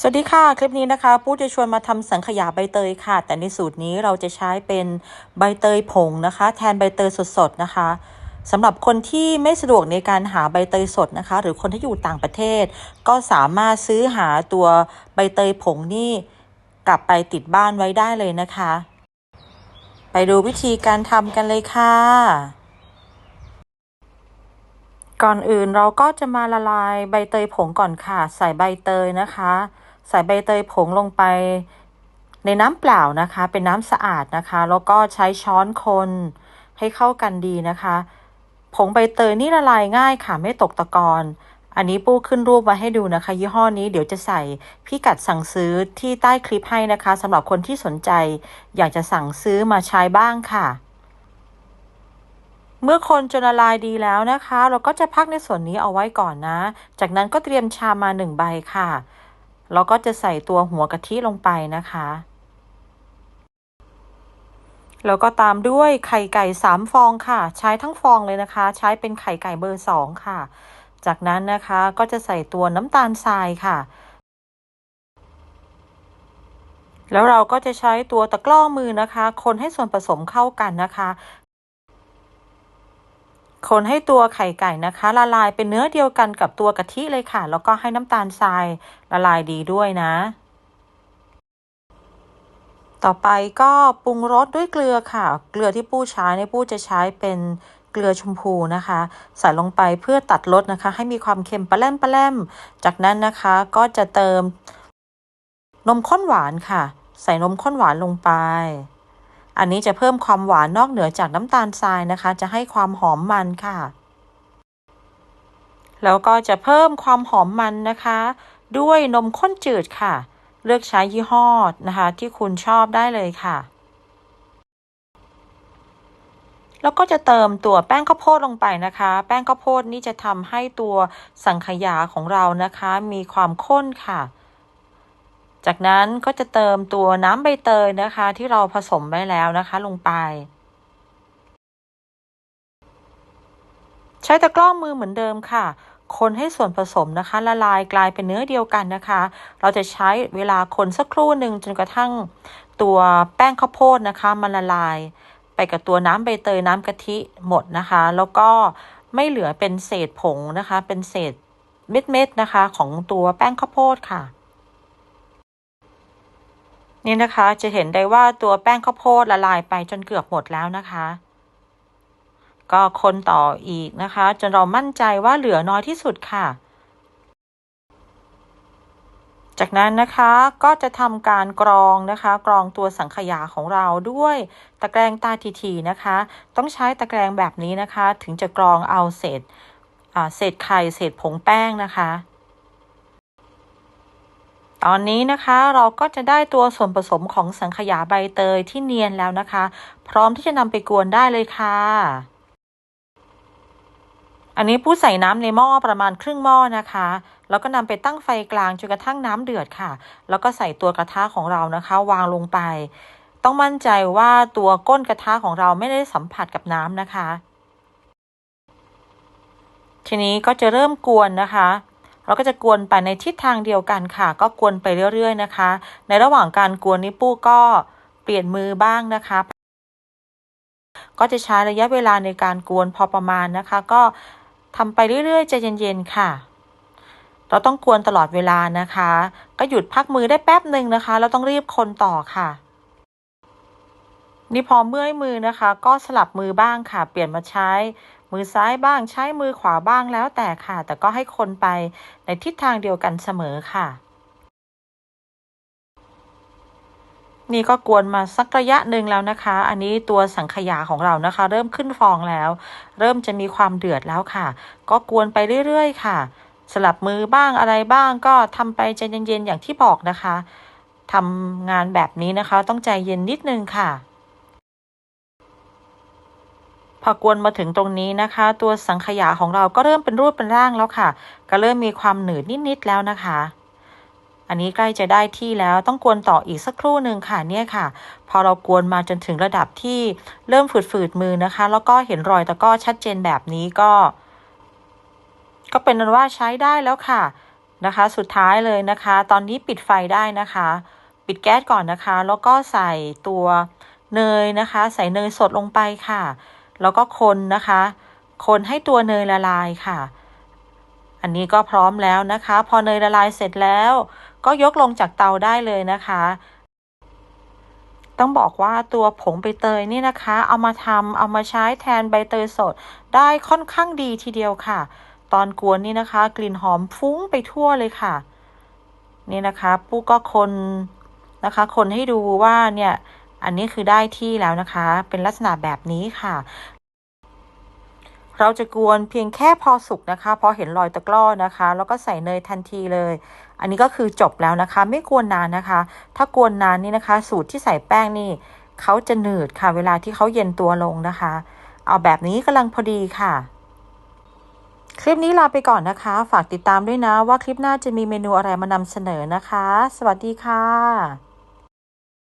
สวัสดีค่ะ คลิปนี้นะคะปู้จะชวนมาทำสังขยาใบเตยค่ะ แต่ในสูตรนี้เราจะใช้เป็นใบเตยผงนะคะ แทนใบเตยสดๆนะคะสำหรับคนที่ไม่สะดวกในการหาใบเตยสดนะคะ หรือคนที่อยู่ต่างประเทศ ก็สามารถซื้อหาตัวใบเตยผงนี่กลับไปติดบ้านไว้ได้เลยนะคะ ไปดูวิธีการทำกันเลยค่ะ ก่อนอื่นเราก็จะมาละลายใบเตยผงก่อนค่ะ ใส่ใบเตยนะคะ ใส่ใบเตยผงลงไปในน้ำเปล่านะคะ เป็นน้ำสะอาดนะคะ แล้วก็ใช้ช้อนคนให้เข้ากันดีนะคะ ผงใบเตยนี่ละลายง่ายค่ะไม่ตกตะกอนอันนี้ปู้ขึ้นรูปมาให้ดูนะคะ ยี่ห้อนี้เดี๋ยวจะใส่พิกัดสั่งซื้อที่ใต้คลิปให้นะคะสำหรับคนที่สนใจ อยากจะสั่งซื้อมาใช้บ้างค่ะ เมื่อคนจนละลายดีแล้วนะคะ เราก็จะพักในส่วนนี้เอาไว้ก่อนนะ จากนั้นก็เตรียมชามมาหนึ่งใบค่ะ เราก็จะใส่ตัวหัวกะทิลงไปนะคะ แล้วก็ตามด้วยไข่ไก่สามฟองค่ะ ใช้ทั้งฟองเลยนะคะ ใช้เป็นไข่ไก่เบอร์สองค่ะ จากนั้นนะคะก็จะใส่ตัวน้ำตาลทรายค่ะ แล้วเราก็จะใช้ตัวตะกร้อมือนะคะ คนให้ส่วนผสมเข้ากันนะคะ คนให้ตัวไข่ไก่นะคะ ละลายเป็นเนื้อเดียวกันกับตัวกะทิเลยค่ะ แล้วก็ให้น้ำตาลทรายละลายดีด้วยนะ ต่อไปก็ปรุงรสด้วยเกลือค่ะ เกลือที่ปู้ใช้ในปู้จะใช้เป็นเกลือชมพูนะคะ ใส่ลงไปเพื่อตัดรสนะคะ ให้มีความเค็มปลาแล่มปลาแล่ม จากนั้นนะคะก็จะเติมนมข้นหวานค่ะ ใส่นมข้นหวานลงไป อันนี้จะเพิ่มความหวานนอกเหนือจากน้ำตาลทรายนะคะ จะให้ความหอมมันค่ะ แล้วก็จะเพิ่มความหอมมันนะคะ ด้วยนมข้นจืดค่ะ เลือกใช้ยี่ห้อนะคะ ที่คุณชอบได้เลยค่ะ แล้วก็จะเติมตัวแป้งข้าวโพดลงไปนะคะ แป้งข้าวโพดนี่จะทำให้ตัวสังขยาของเรานะคะ มีความข้นค่ะ จากนั้นก็จะเติมตัวน้ำใบเตยนะคะ ที่เราผสมไว้แล้วนะคะ ลงไป ใช้ตะกร้อมือเหมือนเดิมค่ะ คนให้ส่วนผสมนะคะ ละลายกลายเป็นเนื้อเดียวกันนะคะ เราจะใช้เวลาคนสักครู่หนึ่งจนกระทั่งตัวแป้งข้าวโพดนะคะมันละลายไปกับตัวน้ำใบเตยน้ำกะทิหมดนะคะ แล้วก็ไม่เหลือเป็นเศษผงนะคะ เป็นเศษเม็ดๆนะคะ ของตัวแป้งข้าวโพดค่ะ นี่นะคะจะเห็นได้ว่าตัวแป้งข้าวโพดละลายไปจนเกือบหมดแล้วนะคะ ก็คนต่ออีกนะคะ จนเรามั่นใจว่าเหลือน้อยที่สุดค่ะ จากนั้นนะคะก็จะทำการกรองนะคะ กรองตัวสังขยาของเราด้วยตะแกรงตาทีๆนะคะ ต้องใช้ตะแกรงแบบนี้นะคะ ถึงจะกรองเอาเศษเศษไข่เศษผงแป้งนะคะ ตอนนี้นะคะเราก็จะได้ตัวส่วนผสมของสังขยาใบเตยที่เนียนแล้วนะคะ พร้อมที่จะนำไปกวนได้เลยค่ะ อันนี้ผู้ใส่น้ำในหม้อประมาณครึ่งหม้อนะคะ แล้วก็นำไปตั้งไฟกลางจนกระทั่งน้ำเดือดค่ะ แล้วก็ใส่ตัวกระทะของเรานะคะ วางลงไป ต้องมั่นใจว่าตัวก้นกระทะของเราไม่ได้สัมผัสกับน้ำนะคะ ทีนี้ก็จะเริ่มกวนนะคะ เราก็จะกวนไปในทิศทางเดียวกันค่ะ ก็กวนไปเรื่อย ๆ นะคะ ในระหว่างการกวนนี้ปู้ก็เปลี่ยนมือบ้างนะคะ ก็จะใช้ระยะเวลาในการกวนพอประมาณนะคะ ก็ทำไปเรื่อยๆใจเย็นๆค่ะ เราต้องกวนตลอดเวลานะคะ ก็หยุดพักมือได้แป๊บหนึ่งนะคะ เราต้องรีบคนต่อค่ะนี่พอเมื่อยมือนะคะ ก็สลับมือบ้างค่ะ เปลี่ยนมาใช้ มือซ้ายบ้างใช้มือขวาบ้างแล้วแต่ค่ะ แต่ก็ให้คนไปในทิศทางเดียวกันเสมอค่ะ นี่ก็กวนมาสักระยะหนึ่งแล้วนะคะ อันนี้ตัวสังขยาของเรานะคะ เริ่มขึ้นฟองแล้ว เริ่มจะมีความเดือดแล้วค่ะ ก็กวนไปเรื่อยๆ ค่ะ สลับมือบ้างอะไรบ้างก็ทำไปใจเย็นๆอย่างที่บอกนะคะทำงานแบบนี้นะคะ ต้องใจเย็นนิดนึงค่ะ พอกวนมาถึงตรงนี้นะคะ ตัวสังขยาของเราก็เริ่มเป็นรูปเป็นร่างแล้วค่ะ ก็เริ่มมีความหนืดนิดๆแล้วนะคะ อันนี้ใกล้จะได้ที่แล้วต้องกวนต่ออีกสักครู่หนึ่งค่ะเนี่ยค่ะ พอเรากวนมาจนถึงระดับที่เริ่มฝืดๆมือนะคะ แล้วก็เห็นรอยตะก้อชัดเจนแบบนี้ก็ ก็เป็นนั้นว่าใช้ได้แล้วค่ะนะคะ สุดท้ายเลยนะคะ ตอนนี้ปิดไฟได้นะคะ ปิดแก๊สก่อนนะคะ แล้วก็ใส่ตัวเนยนะคะ ใส่เนยสดลงไปค่ะ แล้วก็คนนะคะ คนให้ตัวเนยละลายค่ะ อันนี้ก็พร้อมแล้วนะคะ พอเนยละลายเสร็จแล้ว ก็ยกลงจากเตาได้เลยนะคะ ต้องบอกว่าตัวผงใบเตยนี่นะคะ เอามาทำเอามาใช้แทนใบเตยสดได้ค่อนข้างดีทีเดียวค่ะ ตอนกวนนี่นะคะ กลิ่นหอมฟุ้งไปทั่วเลยค่ะ นี่นะคะ ปุ๊กก็คนนะคะ คนให้ดูว่าเนี่ย อันนี้คือได้ที่แล้วนะคะ เป็นลักษณะแบบนี้ค่ะ เราจะกวนเพียงแค่พอสุกนะคะพอเห็นรอยตะกร้อนะคะ แล้วก็ใส่เนยทันทีเลย อันนี้ก็คือจบแล้วนะคะ ไม่กวนนานนะคะ ถ้ากวนนานนี่นะคะ สูตรที่ใส่แป้งนี่เขาจะหนืดค่ะ เวลาที่เขาเย็นตัวลงนะคะ เอาแบบนี้กำลังพอดีค่ะคลิปนี้ลาไปก่อนนะคะ ฝากติดตามด้วยนะว่าคลิปหน้าจะมีเมนูอะไรมานำเสนอนะคะ สวัสดีค่ะ